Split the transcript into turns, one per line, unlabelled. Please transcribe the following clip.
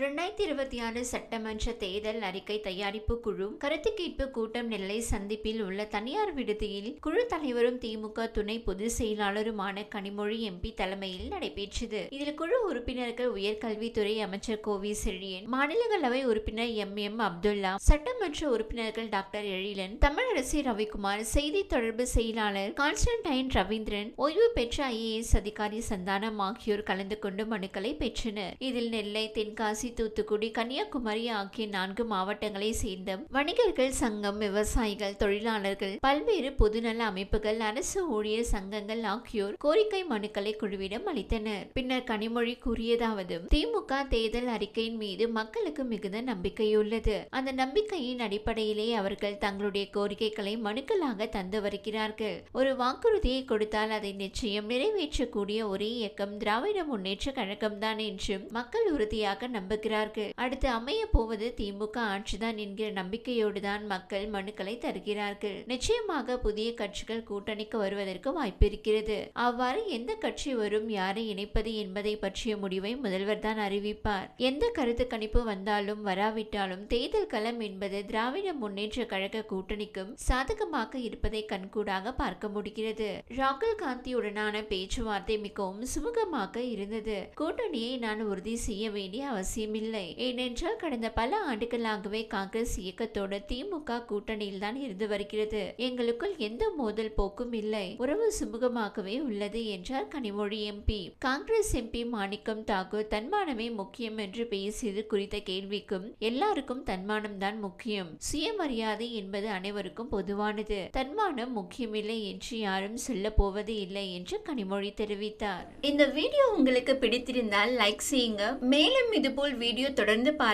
ரெண்டாயிரத்தி இருபத்தி ஆறு சட்டமன்ற தேர்தல் அறிக்கை தயாரிப்பு குழு கருத்து கேட்பு கூட்டம் நெல்லை சந்திப்பில் உள்ள தனியார் விடுதியில் குழு தலைவரும் திமுக துணை பொதுச் செயலாளருமான கனிமொழி எம்பி தலைமையில் நடைபெற்றது. இதில் குழு உறுப்பினர்கள் உயர்கல்வித்துறை அமைச்சர் கோவி செழியன் மாநிலங்களவை உறுப்பினர் எம். எம். அப்துல்லா சட்டமன்ற உறுப்பினர்கள் டாக்டர் எழிலன் தமிழரசி ரவிக்குமார் செய்தி தொடர்பு செயலாளர் கான்ஸ்டன்டைன் ரவீந்திரன் ஓய்வு பெற்ற ஐஏஎஸ் அதிகாரி சந்தானம் ஆகியோர் கலந்து கொண்டு மனுக்களை பெற்றனர். இதில் நெல்லை தென்காசி தூத்துக்குடி கன்னியாகுமரி ஆகிய நான்கு மாவட்டங்களை சேர்ந்த வணிகர்கள் சங்கம் விவசாயிகள் தொழிலாளர்கள் பல்வேறு பொதுநல அமைப்புகள் அரசு ஊழியர் சங்கங்கள் ஆகியோர் கோரிக்கை மனுக்களை குழுவிடம் அளித்தனர். பின்னர் கனிமொழி கூறியதாவது திமுக தேர்தல் அறிக்கையின் மீது மக்களுக்கு மிகுந்த நம்பிக்கையுள்ளது அந்த நம்பிக்கையின் அடிப்படையிலே அவர்கள் தங்களுடைய கோரிக்கைகளை மனுக்களாக தந்து வருகிறார்கள். ஒரு வாக்குறுதியை கொடுத்தால் அதை நிச்சயம் நிறைவேற்றக்கூடிய ஒரே இயக்கம் திராவிட முன்னேற்ற கழகம் தான் என்றும் மக்கள் உறுதியாக நம்ப நம்புகிறார்கள் அடுத்து அமைய போவது திமுக ஆட்சிதான் என்கிற நம்பிக்கையோடு தான் மக்கள் மனுக்களை தருகிறார்கள். நிச்சயமாக புதிய கட்சிகள் கூட்டணிக்கு வருவதற்கு வாய்ப்பிருக்கிறது அவ்வாறு எந்த கட்சி வரும் யாரை இணைப்பது என்பதை பற்றிய முடிவை முதல்வர் தான் அறிவிப்பார். எந்த கருத்து கணிப்பு வந்தாலும் வராவிட்டாலும் தேர்தல் களம் என்பது திராவிட முன்னேற்ற கழக கூட்டணிக்கும் சாதகமாக இருப்பதை கண்கூடாக பார்க்க முடிகிறது. ராகுல் காந்தியுடனான பேச்சுவார்த்தை மிகவும் சுமூகமாக இருந்தது. கூட்டணியை நான் உறுதி செய்ய வேண்டிய அவசியம் அவசியமில்லை ஏனென்றால் கடந்த பல ஆண்டுகளாகவே காங்கிரஸ் இயக்கத்தோடு திமுக கூட்டணியில் தான் இருந்து வருகிறது. எங்களுக்குள் எந்த மோதல் போக்கும் இல்லை. உறவு சுமூகமாகவே உள்ளது என்றார் கனிமொழி எம்பி காங்கிரஸ் எம்பி மாணிக்கம் தாக்கூர் தன்மானமே முக்கியம் என்று பேசியது குறித்த கேள்விக்கும் எல்லாருக்கும் தன்மானம் தான் முக்கியம். சுயமரியாதை என்பது அனைவருக்கும் பொதுவானது. தன்மானம் முக்கியமில்லை என்று யாரும் சொல்ல போவது இல்லை என்று கனிமொழி தெரிவித்தார்.
இந்த வீடியோ உங்களுக்கு பிடித்திருந்தால் லைக் செய்யுங்க. மேலும் இதுபோல் வீடியோ தொடர்ந்து பார்க்க